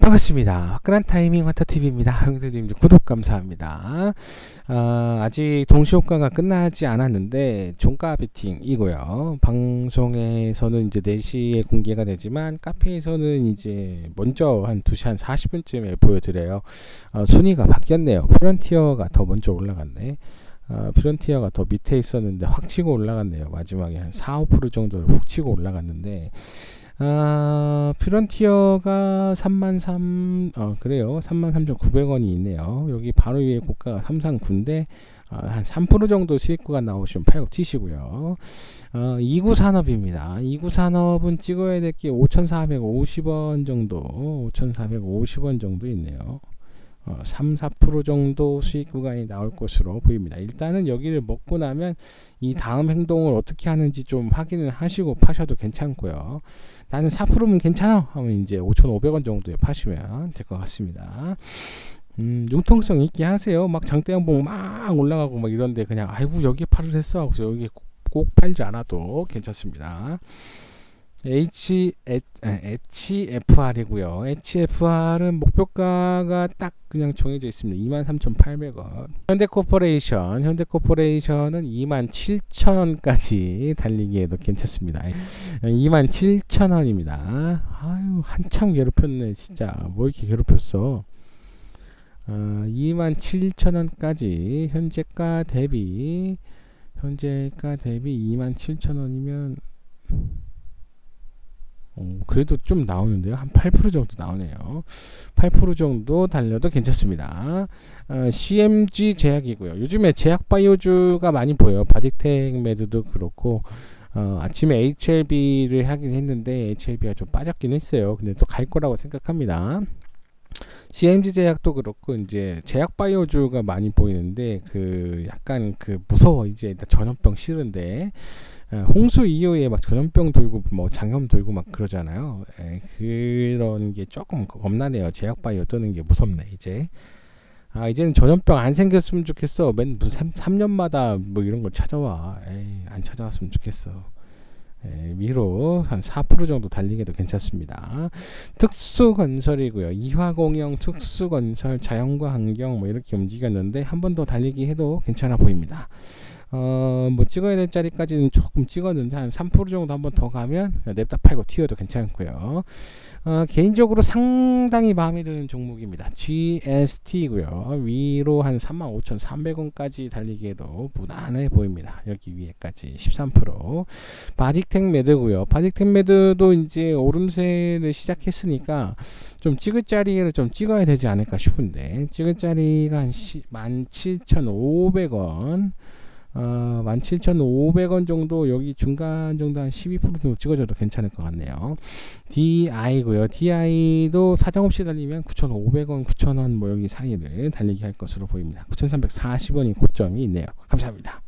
반갑습니다. 화끈한 타이밍 화타TV입니다. 형들님 구독 감사합니다. 아, 아직 동시효과가 끝나지 않았는데 종가 베팅이고요. 방송에서는 이제 4시에 공개가 되지만 카페에서는 이제 먼저 한 2시 한 40분쯤에 보여드려요. 어, 순위가 바뀌었네요. 프런티어가 더 먼저 올라갔네. 어, 프런티어가 더 밑에 있었는데 확 치고 올라갔네요. 마지막에 한 4, 5% 정도를 훅 치고 올라갔는데 아, 프런티어가 33, 어, 그래요. 33,900원이 있네요. 여기 바로 위에 고가가 339인데, 어, 한3% 정도 수익구가 나오시면 팔고 튀시고요. 어, 2구 산업입니다. 2구 산업은 찍어야 될 게 5,450원 정도, 5,450원 정도 있네요. 어, 3, 4% 정도 수익 구간이 나올 것으로 보입니다. 일단은 여기를 먹고 나면 이 다음 행동을 어떻게 하는지 좀 확인을 하시고 파셔도 괜찮고요. 나는 4%면 괜찮아 하면 이제 5,500원 정도에 파시면 될 것 같습니다. 음, 융통성 있게 하세요. 막 장대양봉 막 올라가고 막 이런데 그냥 아이고 여기 팔을 했어 하고서 여기 꼭, 꼭 팔지 않아도 괜찮습니다. H, HFR이고요. HFR은 목표가가 딱 그냥 정해져 있습니다. 23,800원. 현대코퍼레이션, 현대코퍼레이션은 27,000원까지 달리기에도 괜찮습니다. 27,000원입니다. 아유, 한참 괴롭혔네, 진짜. 뭐 이렇게 괴롭혔어. 어, 27,000원까지 현재가 대비 현재가 대비 27,000원이면 어, 그래도 좀 나오는데요. 한 8% 정도 나오네요. 8% 정도 달려도 괜찮습니다. 어, CMG 제약이고요. 요즘에 제약 바이오주가 많이 보여요. 바딕텍 매드도 그렇고 어, 아침에 HLB를 하긴 했는데 HLB가 좀 빠졌긴 했어요. 근데 또 갈 거라고 생각합니다. CMG 제약도 그렇고 이제 제약 바이오주가 많이 보이는데 그 약간 그 무서워 이제 전염병 싫은데 어, 홍수 이후에 막 전염병 돌고 뭐 장염 돌고 막 그러잖아요. 에, 그런 게 조금 겁나네요. 제약 바이오 뜨는 게 무섭네 이제. 아 이제는 전염병 안 생겼으면 좋겠어. 맨 무슨 3, 년마다뭐 이런 걸 찾아와. 에이, 안 찾아왔으면 좋겠어. 예, 위로 한 4% 정도 달리게도 괜찮습니다. 특수건설이고요. 이화공영, 특수건설, 자연과 환경 뭐 이렇게 움직였는데 한 번 더 달리기 해도 괜찮아 보입니다. 어, 뭐 찍어야 될 자리까지는 조금 찍었는데 한 3% 정도 한번 더 가면 냅다 팔고 튀어도 괜찮고요. 어, 개인적으로 상당히 마음에 드는 종목입니다. GST고요. 위로 한 35,300원까지 달리기에도 무난해 보입니다. 여기 위에까지 13%. 바딕텍 매드고요. 바딕텍 매드도 이제 오름세를 시작했으니까 좀 찍을 자리를 좀 찍어야 되지 않을까 싶은데 찍을 자리가 한 17,500원 어, 17,500원 정도 여기 중간 정도 한 12% 정도 찍어줘도 괜찮을 것 같네요. DI고요. DI도 사정없이 달리면 9,500원, 9,000원 뭐 여기 사이를 달리기 할 것으로 보입니다. 9,340원이 고점이 있네요. 감사합니다.